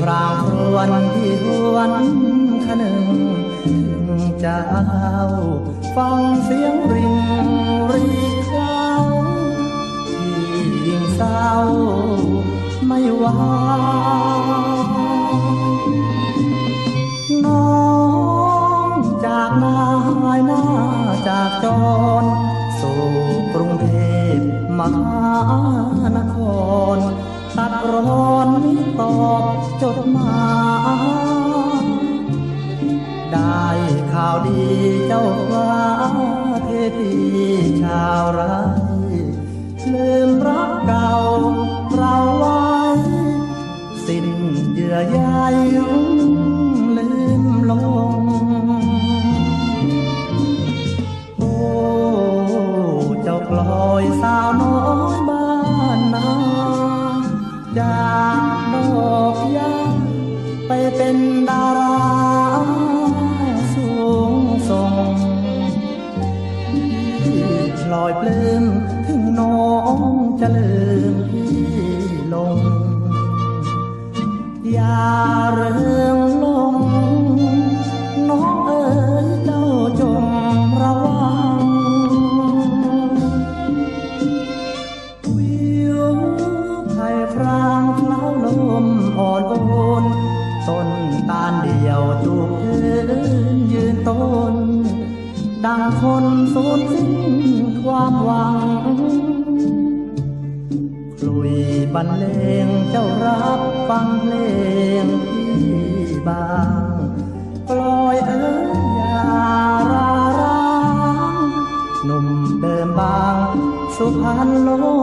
คราวครวนที่ทวนคนึงถึงจะเอาฟังเสียงริงรีเขาที่ยิ่งเศร้าไม่ว่า อนตอบจดหมายได้ข่าวดีเจ้าฟ้าเทพีชาวไร่ลืมรักเก่าเราไว้ สิ้นเยื่อใย จากดอกยาไปเป็นดาราสูงส่งพลอยปลื้มถึงน้องจะลืมพี่ลง อย่าเริง วจูบพื้นยืนต้นดังคนสูญสิ้นความหวังคลุยบรรเลงเจ้ารับฟังเพลงที่บางปล่อยเอ๋ยยาราร้างหนุ่มเดิมบางสุพรรณล